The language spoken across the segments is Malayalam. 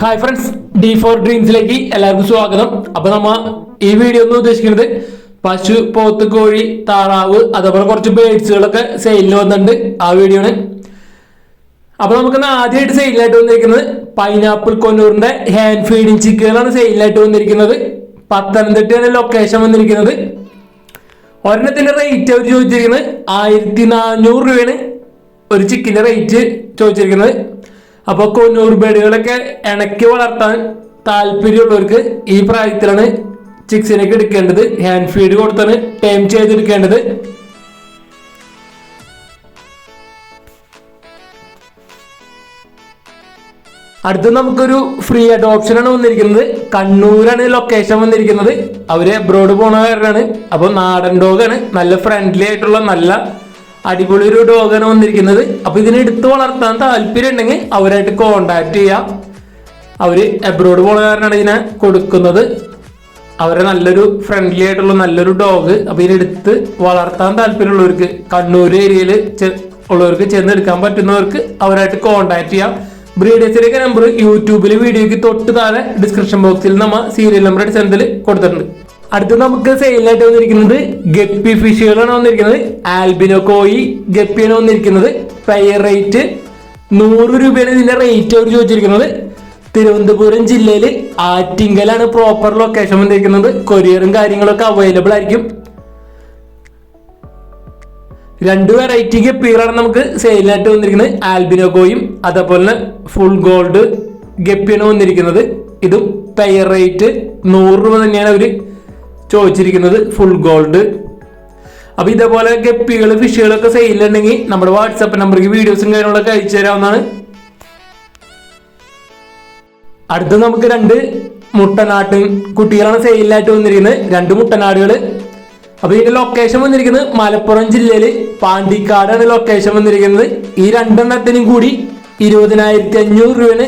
ഹായ് ഫ്രണ്ട്സ് ഡി ഫോർ ഡ്രീംസിലേക്ക് എല്ലാവർക്കും സ്വാഗതം. അപ്പൊ നമ്മ ഈ വീഡിയോ എന്ന് ഉദ്ദേശിക്കുന്നത് പശു പോത്ത് കോഴി താറാവ് അതേപോലെ കുറച്ച് ബേഡ്സുകളൊക്കെ സെയിലിൽ വന്നിട്ടുണ്ട് ആ വീഡിയോ അപ്പൊ നമുക്ക് ആദ്യമായിട്ട് സെയിലായിട്ട് വന്നിരിക്കുന്നത് പൈനാപ്പിൾ കൊന്നൂറിന്റെ ഹാൻഡ് ഫീഡിങ് ചിക്കുകളാണ് സെയിലായിട്ട് വന്നിരിക്കുന്നത്. പത്തനംതിട്ടയാണ് ലൊക്കേഷൻ വന്നിരിക്കുന്നത്. ഒരെണ്ണത്തിന്റെ റേറ്റ് അവർ ചോദിച്ചിരിക്കുന്നത് ആയിരത്തി നാനൂറ് രൂപയാണ് ഒരു ചിക്കിന്റെ റേറ്റ് ചോദിച്ചിരിക്കുന്നത്. അപ്പോൾ കൊന്നൂർ ബേഡുകളൊക്കെ ഇണക്കി വളർത്താൻ താല്പര്യമുള്ളവർക്ക് ഈ പ്രായത്തിലാണ് ചിക്സിനൊക്കെ എടുക്കേണ്ടത്. ഹാൻഡ് ഫീഡ് കൊടുത്താണ് ടൈം ചെയ്തെടുക്കേണ്ടത് അടുത്ത് നമുക്കൊരു ഫ്രീ അഡോപ്ഷൻ ആണ് വന്നിരിക്കുന്നത്. കണ്ണൂരാണ് ലൊക്കേഷൻ വന്നിരിക്കുന്നത്. അവർ എബ്രോഡ് പോണവരാണ് അപ്പൊ നാടൻ ഡോഗാണ് നല്ല ഫ്രണ്ട്ലി ആയിട്ടുള്ള നല്ല അടിപൊളി ഒരു ഡോഗാണ് വന്നിരിക്കുന്നത്. അപ്പൊ ഇതിനെ എടുത്ത് വളർത്താൻ താല്പര്യം ഉണ്ടെങ്കിൽ അവരായിട്ട് കോണ്ടാക്ട് ചെയ്യാം. അവർ അബ്രോഡ് പോണകാരനാണ് ഇതിനെ കൊടുക്കുന്നത്. അവരെ നല്ലൊരു ഫ്രണ്ട്ലി ആയിട്ടുള്ള നല്ലൊരു ഡോഗ് അപ്പൊ ഇതിനെടുത്ത് വളർത്താൻ താല്പര്യമുള്ളവർക്ക് കണ്ണൂർ ഏരിയയിൽ ഉള്ളവർക്ക് ചെന്നെടുക്കാൻ പറ്റുന്നവർക്ക് അവരായിട്ട് കോണ്ടാക്ട് ചെയ്യാം. ബ്രീഡേഴ്സിലേക്ക് നമ്പർ യൂട്യൂബിലെ വീഡിയോക്ക് തൊട്ട് താഴെ ഡിസ്ക്രിപ്ഷൻ ബോക്സിൽ നമ്മൾ സീരിയൽ നമ്പർ അടിച്ചതിൽ കൊടുത്തിട്ടുണ്ട്. അടുത്ത് നമുക്ക് സെയിലായിട്ട് വന്നിരിക്കുന്നത് ഗപ്പി ഫിഷുകളാണ് വന്നിരിക്കുന്നത്. ആൽബിനോ കോയി ഗപ്പിയാണ് വന്നിരിക്കുന്നത്. പെയർ റേറ്റ് നൂറ് രൂപയാണ് ഇതിന്റെ റേറ്റ് അവർ ചോദിച്ചിരിക്കുന്നത്. തിരുവനന്തപുരം ജില്ലയിൽ ആറ്റിങ്കലാണ് പ്രോപ്പർ ലൊക്കേഷൻ വന്നിരിക്കുന്നത്. കൊറിയറും കാര്യങ്ങളൊക്കെ അവൈലബിൾ ആയിരിക്കും. രണ്ട് വെറൈറ്റി ഗപ്പികളാണ് നമുക്ക് സെയിലായിട്ട് വന്നിരിക്കുന്നത്. ആൽബിനോ കോയും അതേപോലെ തന്നെ ഫുൾ ഗോൾഡ് ഗപ്പിയാണ് വന്നിരിക്കുന്നത്. ഇതും പെയർ റേറ്റ് നൂറ് രൂപ തന്നെയാണ് അവർ ചോദിച്ചിരിക്കുന്നത് ഫുൾ ഗോൾഡ് അപ്പൊ ഇതേപോലെ ഗപ്പികൾ ഫിഷുകളൊക്കെ സെയിലുണ്ടെങ്കിൽ നമ്മുടെ വാട്സാപ്പ് നമ്പർക്ക് വീഡിയോസും കാര്യങ്ങളൊക്കെ അയച്ചു തരാവുന്നതാണ്. അടുത്ത് നമുക്ക് രണ്ട് മുട്ടനാട്ട് കുട്ടികളാണ് സെയിലായിട്ട് വന്നിരിക്കുന്നത്. രണ്ട് മുട്ടനാടുകൾ അപ്പൊ ഇതിന്റെ ലൊക്കേഷൻ വന്നിരിക്കുന്നത് മലപ്പുറം ജില്ലയിൽ പാണ്ടിക്കാടാണ് ലൊക്കേഷൻ വന്നിരിക്കുന്നത്. ഈ രണ്ടെണ്ണത്തിനും കൂടി ഇരുപതിനായിരത്തി അഞ്ഞൂറ് രൂപയാണ്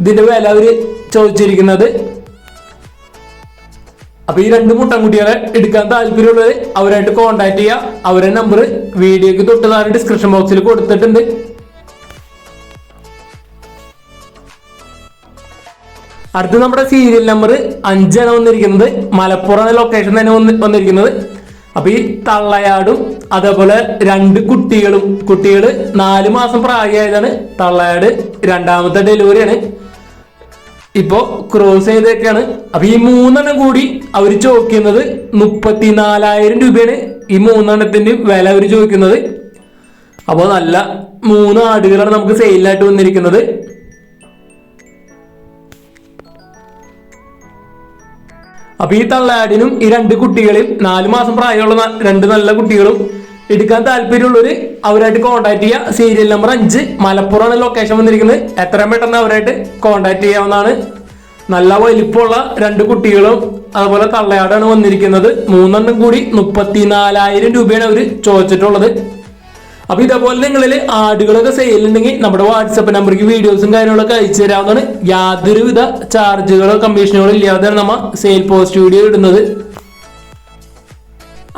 ഇതിന്റെ വില അവർ ചോദിച്ചിരിക്കുന്നത്. അപ്പൊ ഈ രണ്ട് മുട്ടൻകുട്ടികളെ എടുക്കാൻ താല്പര്യമുള്ളവർ അവരായിട്ട് കോൺടാക്ട് ചെയ്യുക അവരെ നമ്പർ വീഡിയോക്ക് തൊട്ട് താഴെ ഡിസ്ക്രിപ്ഷൻ ബോക്സിൽ കൊടുത്തിട്ടുണ്ട്. അടുത്ത് നമ്മുടെ സീരിയൽ നമ്പർ അഞ്ചാണ് വന്നിരിക്കുന്നത്. മലപ്പുറം ലൊക്കേഷൻ തന്നെ വന്ന് വന്നിരിക്കുന്നത്. അപ്പൊ ഈ തള്ളയാടും അതേപോലെ രണ്ട് കുട്ടികളും കുട്ടികൾ നാല് മാസം പ്രായമായതാണ് തള്ളയാട്. രണ്ടാമത്തെ ഡെലിവറിയാണ് ഇപ്പോ ക്രോസ് ചെയ്തൊക്കെയാണ് അപ്പൊ ഈ മൂന്നെണ്ണം കൂടി അവർ ചോദിക്കുന്നത് മുപ്പത്തിനാലായിരം രൂപയാണ്. ഈ മൂന്നെണ്ണത്തിന്റെ വില അവർ ചോദിക്കുന്നത്. അപ്പോൾ നല്ല മൂന്ന് ആടുകളാണ് നമുക്ക് സെയിലായിട്ട് വന്നിരിക്കുന്നത്. അപ്പൊ ഈ തള്ളയാടിനും ഈ രണ്ട് കുട്ടികളെയും നാല് മാസം പ്രായമുള്ള രണ്ട് നല്ല കുട്ടികളും എടുക്കാൻ താല്പര്യമുള്ളവര് അവരായിട്ട് കോണ്ടാക്ട് ചെയ്യുക സീരിയൽ നമ്പർ അഞ്ച്. മലപ്പുറമാണ് ലൊക്കേഷൻ വന്നിരിക്കുന്നത്. എത്രയും പെട്ടെന്ന് അവരായിട്ട് കോണ്ടാക്ട് ചെയ്യാവുന്നതാണ്. നല്ല വലിപ്പമുള്ള രണ്ട് കുട്ടികളും അതുപോലെ തള്ളയാടാണ് വന്നിരിക്കുന്നത്. മൂന്നെണ്ണം കൂടി മുപ്പത്തിനാലായിരം രൂപയാണ് അവർ ചോദിച്ചിട്ടുള്ളത്. അപ്പൊ ഇതേപോലെ നിങ്ങളിൽ ആടുകളൊക്കെ സെയിൽ ഉണ്ടെങ്കിൽ നമ്മുടെ വാട്സപ്പ് നമ്പറിലേക്ക് വീഡിയോസും കാര്യങ്ങളൊക്കെ അയച്ചു തരാവുന്നതാണ്. യാതൊരുവിധ ചാർജുകളോ കമ്മീഷനുകളോ ഇല്ലാതെയാണ് നമ്മൾ സെയിൽ പോസ്റ്റ് വീഡിയോ ഇടുന്നത്.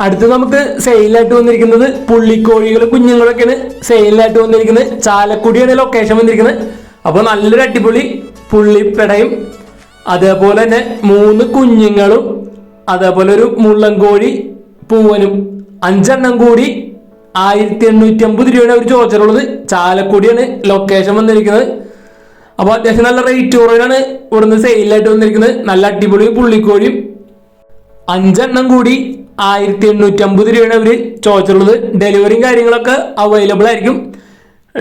അടുത്ത് നമുക്ക് സെയിലായിട്ട് വന്നിരിക്കുന്നത് പുള്ളിക്കോഴികൾ കുഞ്ഞുങ്ങളൊക്കെയാണ് സെയിലായിട്ട് വന്നിരിക്കുന്നത്. ചാലക്കുടിയാണ് ലൊക്കേഷൻ വന്നിരിക്കുന്നത്. അപ്പോൾ നല്ലൊരു അടിപൊളി പുള്ളിപ്പെടയും അതേപോലെ തന്നെ മൂന്ന് കുഞ്ഞുങ്ങളും അതേപോലെ ഒരു മുള്ളൻകോഴി പൂവനും. അഞ്ചെണ്ണം കൂടി ആയിരത്തി എണ്ണൂറ്റി അമ്പത് രൂപയാണ് അവർ ചോദിച്ചിട്ടുള്ളത്. ചാലക്കുടിയാണ് ലൊക്കേഷൻ വന്നിരിക്കുന്നത്. അപ്പോൾ അത്യാവശ്യം നല്ല റേറ്റ് കുറവിലാണ് ഇവിടുന്ന് സെയിലായിട്ട് വന്നിരിക്കുന്നത്. നല്ല അടിപൊളി പുള്ളിക്കോഴിയും അഞ്ചെണ്ണം കൂടി ആയിരത്തി എണ്ണൂറ്റി അമ്പത് രൂപയാണ് അവർ ചോദിച്ചിട്ടുള്ളത്. ഡെലിവറിയും കാര്യങ്ങളൊക്കെ അവൈലബിൾ ആയിരിക്കും.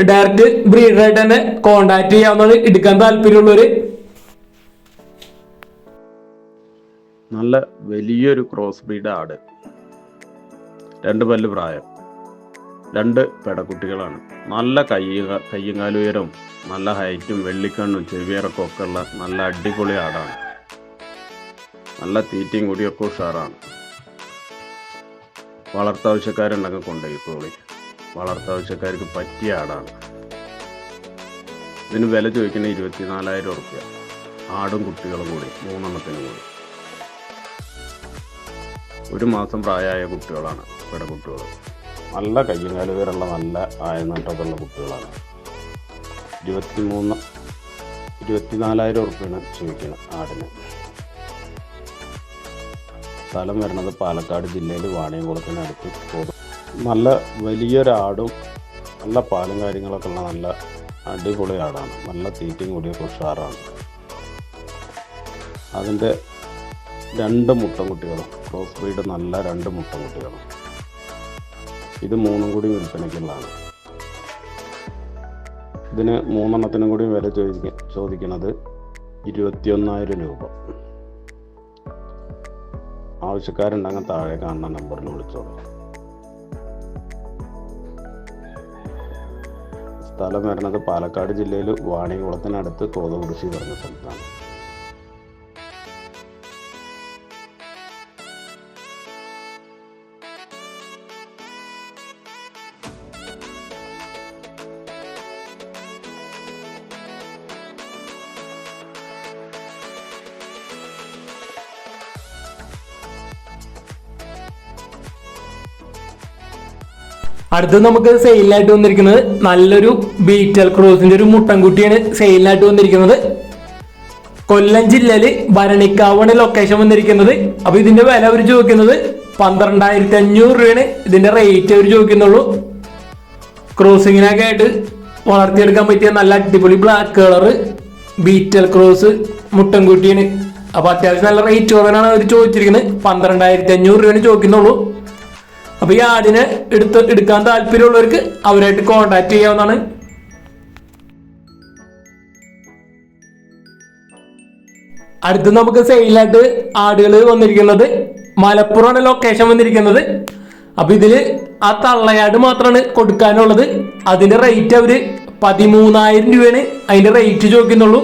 ഡയറക്റ്റ് ബ്രീഡറായിട്ട് തന്നെ കോണ്ടാക്ട് ചെയ്യാവുന്നതാണ് എടുക്കാൻ താല്പര്യമുള്ളവര്. നല്ല വലിയൊരു ക്രോസ് ബ്രീഡ് ആട്. രണ്ട് പല്ല് പ്രായം. രണ്ട് പെടക്കുട്ടികളാണ്. നല്ല കൈ കയ്യും കാലുയരവും നല്ല ഹൈറ്റും വെള്ളിക്കണ്ണും ചെവിയറൊക്കെ ഒക്കെ ഉള്ള നല്ല അടിപൊളി ആടാണ്. നല്ല തീറ്റയും കൂടിയൊക്കെ ഉഷാറാണ്. വളർത്താവശ്യക്കാരുണ്ടെങ്കിൽ കൊണ്ടുപോയിക്കോളി വളർത്താവശ്യക്കാർക്ക് പറ്റിയ ആടാണ്. ഇതിന് വില ചോദിക്കുന്ന ഇരുപത്തിനാലായിരം ഉറുപ്പ്യ. ആടും കുട്ടികളും കൂടി മൂന്നെണ്ണത്തിനും കൂടി. ഒരു മാസം പ്രായമായ കുട്ടികളാണ് ഇവിടെ കുട്ടികൾ നല്ല കയ്യും കാലും പേരുള്ള നല്ല ആയനട്ടൊക്കെ കുട്ടികളാണ് കുട്ടികളാണ്. ഇരുപത്തിമൂന്ന് ഇരുപത്തിനാലായിരം ഉറുപ്പ്യാണ് ചോദിക്കുന്നത് ആടിന്. സ്ഥലം വരുന്നത് പാലക്കാട് ജില്ലയിൽ വാണിയംകുളത്തിനടുത്ത്. പോകും നല്ല വലിയൊരാടും നല്ല പാലും കാര്യങ്ങളൊക്കെ ഉള്ള നല്ല അടിപൊളി ആടാണ്. നല്ല തീറ്റയും കൂടിയ ഉഷാറാണ് അതിന്റെ രണ്ട് മുട്ടൻകുട്ടികളും ക്രോസ് ബ്രീഡ് നല്ല രണ്ട് മുട്ടൻകുട്ടികളും ഇത് മൂന്നും കൂടി വിൽപ്പനയ്ക്കുള്ളതാണ്. ഇതിന് മൂന്നെണ്ണത്തിനും കൂടി വില ചോദിക്ക ചോദിക്കുന്നത് ഇരുപത്തിയൊന്നായിരം രൂപ. ആവശ്യക്കാരുണ്ടെങ്കിൽ താഴെ കാണുന്ന നമ്പറിൽ വിളിച്ചോളൂ. സ്ഥലം വരുന്നത് പാലക്കാട് ജില്ലയിൽ വാണികുളത്തിനടുത്ത് കോതകുറിശി പറഞ്ഞ സ്ഥലത്താണ്. അടുത്ത് നമുക്ക് സെയിലായിട്ട് വന്നിരിക്കുന്നത് നല്ലൊരു ബീറ്റൽ ക്രോസിന്റെ ഒരു മുട്ടൻകുട്ടിയാണ് സെയിലിനായിട്ട് വന്നിരിക്കുന്നത്. കൊല്ലം ജില്ലയിൽ ഭരണിക്കാവാണ് ലൊക്കേഷൻ വന്നിരിക്കുന്നത്. അപ്പൊ ഇതിന്റെ വില അവർ ചോദിക്കുന്നത് പന്ത്രണ്ടായിരത്തി അഞ്ഞൂറ് രൂപയാണ്. ഇതിന്റെ റേറ്റ് അവർ ചോദിക്കുന്നുള്ളൂ. ക്രോസിങ്ങിനൊക്കെ ആയിട്ട് വളർത്തിയെടുക്കാൻ പറ്റിയ നല്ല അടിപൊളി ബ്ലാക്ക് കളർ ബീറ്റൽ ക്രോസ് മുട്ടൻകുട്ടിയാണ്. അപ്പൊ അത്യാവശ്യം നല്ല റേറ്റ് കുറവാണ് അവർ ചോദിച്ചിരിക്കുന്നത്. പന്ത്രണ്ടായിരത്തി അഞ്ഞൂറ് രൂപയാണ് ചോദിക്കുന്നുള്ളൂ. അപ്പൊ ഈ ആടിനെ എടുത്ത് എടുക്കാൻ താല്പര്യമുള്ളവർക്ക് അവരായിട്ട് കോണ്ടാക്ട് ചെയ്യാവുന്നതാണ്. അടുത്ത് നമുക്ക് സെയിലായിട്ട് ആടുകൾ വന്നിരിക്കുന്നത് മലപ്പുറമാണ് ലൊക്കേഷൻ വന്നിരിക്കുന്നത്. അപ്പൊ ഇതിൽ ആ തള്ളയാട് മാത്രമാണ് കൊടുക്കാനുള്ളത്. അതിന്റെ റേറ്റ് അവർ പതിമൂന്നായിരം രൂപയാണ്. അതിന്റെ റേറ്റ് ചോദിക്കുന്നുള്ളൂ.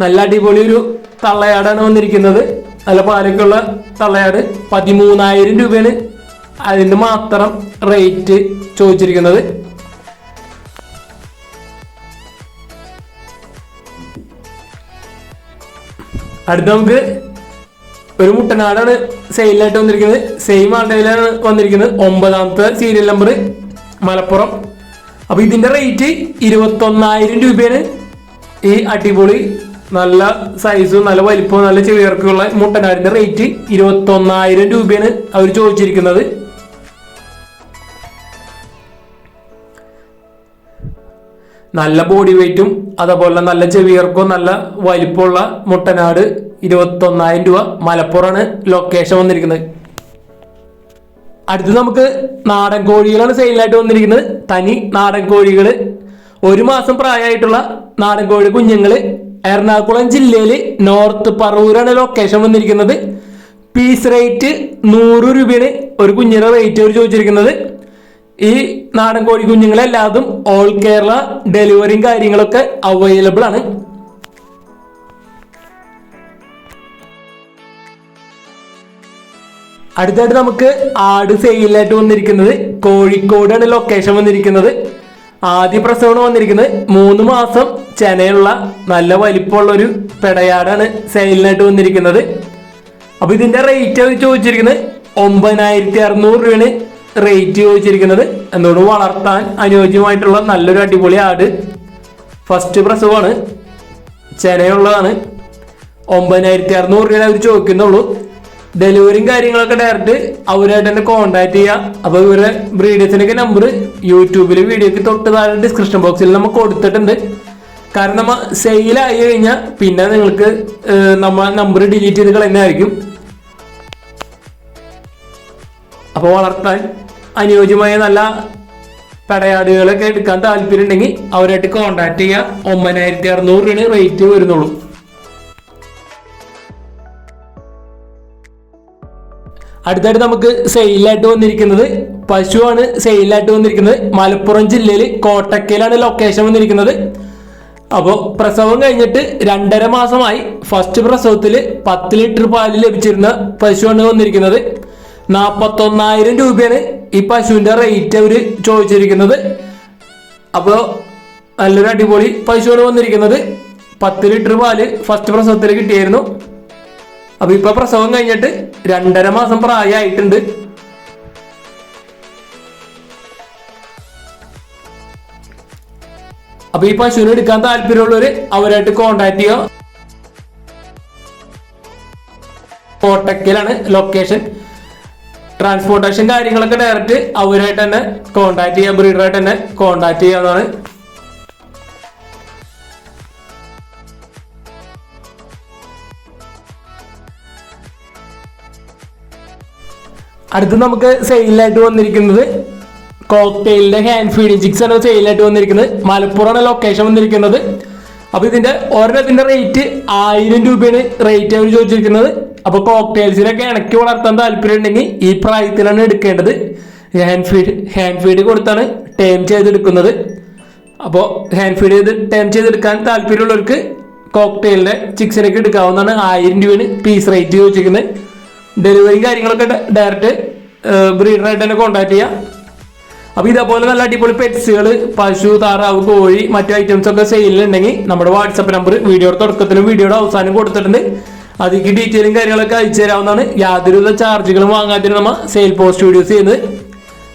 നല്ല അടിപൊളി ഒരു തള്ളയാടാണ് വന്നിരിക്കുന്നത്. നല്ല പാലൊക്കെയുള്ള തള്ളയാട് പതിമൂന്നായിരം രൂപയാണ്. അതിന് മാത്രം റേറ്റ് ചോദിച്ചിരിക്കുന്നത് അടുത്ത നമുക്ക് ഒരു മുട്ടനാടാണ് സെയിലായിട്ട് വന്നിരിക്കുന്നത്. സെയിം ആണ്ടയിലാണ് വന്നിരിക്കുന്നത്. ഒമ്പതാമത്തെ സീരിയൽ നമ്പർ മലപ്പുറം. അപ്പൊ ഇതിന്റെ റേറ്റ് ഇരുപത്തൊന്നായിരം രൂപയാണ്. ഈ അടിപൊളി നല്ല സൈസും നല്ല വലിപ്പവും നല്ല ചെവിയർക്കുള്ള മുട്ടനാടിന്റെ റേറ്റ് ഇരുപത്തൊന്നായിരം രൂപയാണ് അവർ ചോദിച്ചിരിക്കുന്നത്. നല്ല ബോഡി വെയിറ്റും അതേപോലെ നല്ല ചെവിയർക്കും നല്ല വലിപ്പമുള്ള മുട്ടനാട് ഇരുപത്തൊന്നായിരം രൂപ മലപ്പുറമാണ് ലൊക്കേഷൻ വന്നിരിക്കുന്നത്. അടുത്ത് നമുക്ക് നാടൻ കോഴികളാണ് സെയിലായിട്ട് വന്നിരിക്കുന്നത്. തനി നാടൻ കോഴികൾ ഒരു മാസം പ്രായമായിട്ടുള്ള നാടൻ കോഴി കുഞ്ഞുങ്ങൾ എറണാകുളം ജില്ലയിൽ നോർത്ത് പറവൂരാണ് ലൊക്കേഷൻ വന്നിരിക്കുന്നത്. പീസ് റേറ്റ് നൂറ് രൂപയാണ് ഒരു കുഞ്ഞിന്റെ റേറ്റ് അവർ ചോദിച്ചിരിക്കുന്നത്. ഈ നാടൻ കോഴി കുഞ്ഞുങ്ങളെല്ലാതും ഓൾ കേരള ഡെലിവറിയും കാര്യങ്ങളൊക്കെ അവൈലബിൾ ആണ്. അടുത്തായിട്ട് നമുക്ക് ആട് സെയിലായിട്ട് വന്നിരിക്കുന്നത് കോഴിക്കോടാണ് ലൊക്കേഷൻ വന്നിരിക്കുന്നത്. ആദ്യ പ്രസവമാണ് വന്നിരിക്കുന്നത്. മൂന്ന് മാസം ചെനയുള്ള നല്ല വലിപ്പമുള്ള ഒരു പെടയാടാണ് സെയിലിനായിട്ട് വന്നിരിക്കുന്നത്. അപ്പൊ ഇതിന്റെ റേറ്റ് ചോദിച്ചിരിക്കുന്നത് ഒമ്പതിനായിരത്തി അറുന്നൂറ് രൂപയാണ്. റേറ്റ് ചോദിച്ചിരിക്കുന്നത്. എന്നോട് വളർത്താൻ അനുയോജ്യമായിട്ടുള്ള നല്ലൊരു അടിപൊളി ആട് ഫസ്റ്റ് പ്രസവമാണ് ചെനയുള്ളതാണ്. ഒമ്പതിനായിരത്തി അറുന്നൂറ് രൂപ അവർ ചോദിക്കുന്നുള്ളൂ ഡെലിവറിയും കാര്യങ്ങളൊക്കെ ഡയറക്റ്റ് അവരായിട്ട് തന്നെ കോൺടാക്ട് ചെയ്യാം. അപ്പോൾ ഇവരുടെ ബ്രീഡേഴ്സിനൊക്കെ നമ്പർ യൂട്യൂബിലെ വീഡിയോക്ക് തൊട്ട് താഴെ ഡിസ്ക്രിപ്ഷൻ ബോക്സിൽ നമ്മൾ കൊടുത്തിട്ടുണ്ട്. കാരണം നമ്മൾ സെയിലായി കഴിഞ്ഞാൽ പിന്നെ നിങ്ങൾക്ക് നമ്മൾ നമ്പർ ഡിലീറ്റ് ചെയ്ത് കളയുന്നതായിരിക്കും. അപ്പോൾ വളർത്താൻ അനുയോജ്യമായ നല്ല പടയാടുകളൊക്കെ എടുക്കാൻ താല്പര്യം ഉണ്ടെങ്കിൽ അവരായിട്ട് കോണ്ടാക്ട് ചെയ്യുക ഒമ്പതിനായിരത്തി അറുന്നൂറ് രൂപയാണ് റേറ്റ് വരുന്നുള്ളൂ. അടുത്തായിട്ട് നമുക്ക് സെയിലായിട്ട് വന്നിരിക്കുന്നത് പശുവാണ് സെയിലായിട്ട് വന്നിരിക്കുന്നത്. മലപ്പുറം ജില്ലയിൽ കോട്ടക്കയിലാണ് ലൊക്കേഷൻ വന്നിരിക്കുന്നത്. അപ്പോൾ പ്രസവം കഴിഞ്ഞിട്ട് രണ്ടര മാസമായി ഫസ്റ്റ് പ്രസവത്തിൽ പത്ത് ലിറ്റർ പാൽ ലഭിച്ചിരുന്ന പശുവാണ് വന്നിരിക്കുന്നത്. നാൽപ്പത്തൊന്നായിരം രൂപയാണ് ഈ പശുവിന്റെ റേറ്റ് അവർ ചോദിച്ചിരിക്കുന്നത്. അപ്പോൾ നല്ലൊരു അടിപൊളി പശുവാണ് വന്നിരിക്കുന്നത്. പത്ത് ലിറ്റർ പാൽ ഫസ്റ്റ് പ്രസവത്തിൽ കിട്ടിയായിരുന്നു. അപ്പൊ ഇപ്പൊ പ്രസവം കഴിഞ്ഞിട്ട് രണ്ടര മാസം പ്രായമായിട്ടുണ്ട് അപ്പൊ ഈ പശുവിനെ എടുക്കാൻ താല്പര്യമുള്ളവര് അവരായിട്ട് കോണ്ടാക്ട് ചെയ്യുക. കോട്ടക്കലാണ് ലൊക്കേഷൻ ട്രാൻസ്പോർട്ടേഷൻ കാര്യങ്ങളൊക്കെ ഡയറക്റ്റ് അവരായിട്ട് തന്നെ കോണ്ടാക്ട് ചെയ്യാം ബ്രീഡറായിട്ട് തന്നെ കോണ്ടാക്ട് ചെയ്യാന്നാണ് അടുത്ത് നമുക്ക് സെയിലായിട്ട് വന്നിരിക്കുന്നത് കോക്ടെയിലിന്റെ ഹാൻഡ് ഫീഡിംഗ് ചിക്സ് ആണ് സെയിലായിട്ട് വന്നിരിക്കുന്നത്. മലപ്പുറമാണ് ലൊക്കേഷൻ വന്നിരിക്കുന്നത്. അപ്പൊ ഇതിന്റെ ഒരെണ്ണത്തിന്റെ റേറ്റ് ആയിരം രൂപയാണ് റേറ്റ് അവർ ചോദിച്ചിരിക്കുന്നത്. അപ്പൊ കോക്ടെയിൽസിനൊക്കെ ഇണക്കി വളർത്താൻ താല്പര്യം ഉണ്ടെങ്കിൽ ഈ പ്രായത്തിലാണ് എടുക്കേണ്ടത്. ഹാൻഡ് ഫീഡ് ഹാൻഡ് ഫീഡ് കൊടുത്താണ് ടേം ചെയ്തെടുക്കുന്നത്. അപ്പോൾ ഹാൻഡ് ഫീഡ് ചെയ്ത് ടേം ചെയ്തെടുക്കാൻ താല്പര്യമുള്ളവർക്ക് കോക്ടെയിലിന്റെ ചിക്സിനൊക്കെ എടുക്കാവുന്നതാണ് ആയിരം രൂപയാണ് പീസ് റേറ്റ് ചോദിച്ചിരിക്കുന്നത് ഡെലിവറി കാര്യങ്ങളൊക്കെ ഡയറക്റ്റ് ബ്രീഡറായിട്ട് തന്നെ കോൺടാക്ട് ചെയ്യാം. അപ്പൊ ഇതേപോലെ നല്ല അടിപൊളി പെറ്റ്സുകൾ പശു താറാവ് കോഴി മറ്റു ഐറ്റംസ് ഒക്കെ സെയിലുണ്ടെങ്കിൽ നമ്മുടെ വാട്സപ്പ് നമ്പർ വീഡിയോയുടെ തുടക്കത്തിലും വീഡിയോയുടെ അവസാനം കൊടുത്തിട്ടുണ്ട്. അതിലേക്ക് ഡീറ്റെയിലും കാര്യങ്ങളൊക്കെ അയച്ചു തരാവുന്നതാണ്. യാതൊരുവിധ ചാർജുകളും വാങ്ങാത്തതിന് നമ്മൾ സെയിൽ പോസ്റ്റ് വീഡിയോസ് ചെയ്യുന്നത്.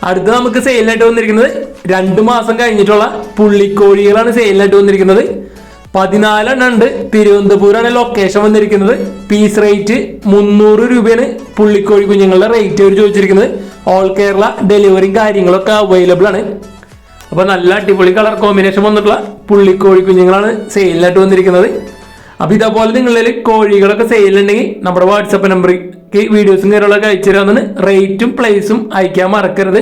അടുത്ത് നമുക്ക് സെയിലായിട്ട് വന്നിരിക്കുന്നത് രണ്ട് മാസം കഴിഞ്ഞിട്ടുള്ള പുള്ളിക്കോഴികളാണ് സെയിലായിട്ട് വന്നിരിക്കുന്നത്. പതിനാലെണ്ണം ഉണ്ട്. തിരുവനന്തപുരമാണ് ലൊക്കേഷൻ വന്നിരിക്കുന്നത്. പീസ് റേറ്റ് മുന്നൂറ് രൂപയാണ് പുള്ളിക്കോഴി കുഞ്ഞുങ്ങളുടെ റേറ്റ് അവർ ചോദിച്ചിരിക്കുന്നത്. ഓൾ കേരള ഡെലിവറിയും കാര്യങ്ങളൊക്കെ അവൈലബിൾ ആണ്. അപ്പോൾ നല്ല അടിപൊളി കളർ കോമ്പിനേഷൻ വന്നിട്ടുള്ള പുള്ളിക്കോഴി കുഞ്ഞുങ്ങളാണ് സെയിലിനായിട്ട് വന്നിരിക്കുന്നത്. അപ്പോൾ ഇതേപോലെ നിങ്ങളിൽ കോഴികളൊക്കെ സെയിലുണ്ടെങ്കിൽ നമ്മുടെ വാട്സപ്പ് നമ്പറിലേക്ക് വീഡിയോസും കാര്യങ്ങളൊക്കെ അയച്ചു റേറ്റും പ്ലേസും അയക്കാൻ മറക്കരുത്.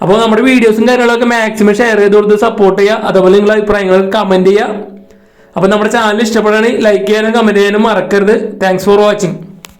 അപ്പോൾ നമ്മുടെ വീഡിയോസും കാര്യങ്ങളൊക്കെ മാക്സിമം ഷെയർ ചെയ്ത് കൊടുത്ത് സപ്പോർട്ട് ചെയ്യുക. അതേപോലെ നിങ്ങളുടെ അഭിപ്രായങ്ങൾ കമന്റ് ചെയ്യുക. അപ്പോൾ നമ്മുടെ ചാനൽ ഇഷ്ടപ്പെടുകയാണെങ്കിൽ ലൈക്ക് ചെയ്യാനും കമന്റ് ചെയ്യാനും മറക്കരുത്. Thanks for watching